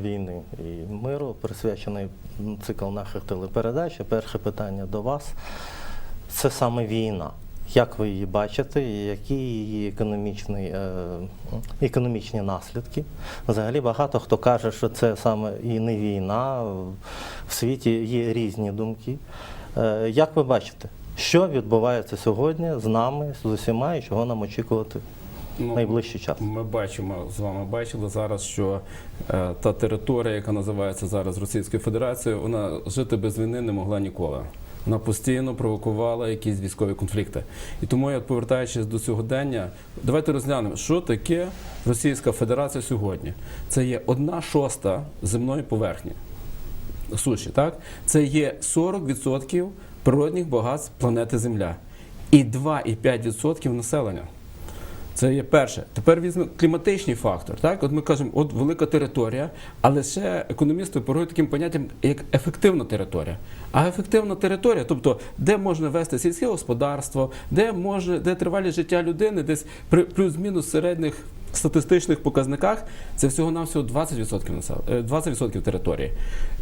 війни і миру, присвячений цикл наших телепередач. Перше питання до вас це саме війна. Як ви її бачите, які її економічні, е, економічні наслідки? Взагалі багато хто каже, що це саме і не війна. В світі є різні думки. Е, як ви бачите, що відбувається сьогодні з нами, з усіма, і чого нам очікувати Ну, найближчий час? Ми бачимо з вами бачили зараз, що е, та територія, яка називається зараз Російською Федерацією, вона жити без війни не могла ніколи. Вона постійно провокувала якісь військові конфлікти. І тому, я повертаючись до сьогодення, давайте розглянемо, що таке Російська Федерація сьогодні. Це є одна шоста земної поверхні суші, так? Це є 40% природних багатств планети Земля і 2,5% населення. Це є перше. Тепер візьмемо кліматичний фактор. Так, от ми кажемо, от велика територія, але ще економісти оперують таким поняттям, як ефективна територія. А ефективна територія, тобто де можна вести сільське господарство, де може, де тривалість життя людини, десь при плюс-мінус середніх статистичних показниках, це всього навсього 20% насел... е, 20% території.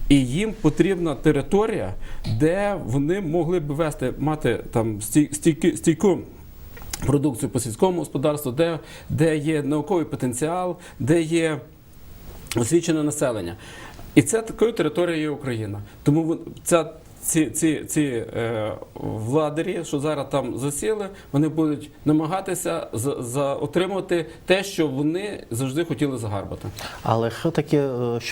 І їм потрібна територія, де вони могли б вести, мати там стій- стійки- стійку продукцію по сільському господарству, де, де є науковий потенціал, де є освічене населення. І це такою територією Україна. Тому ця, ці, ці, ці е, владарі, що зараз там засіли, вони будуть намагатися за, за отримати те, що вони завжди хотіли загарбати. Але що таке, е, що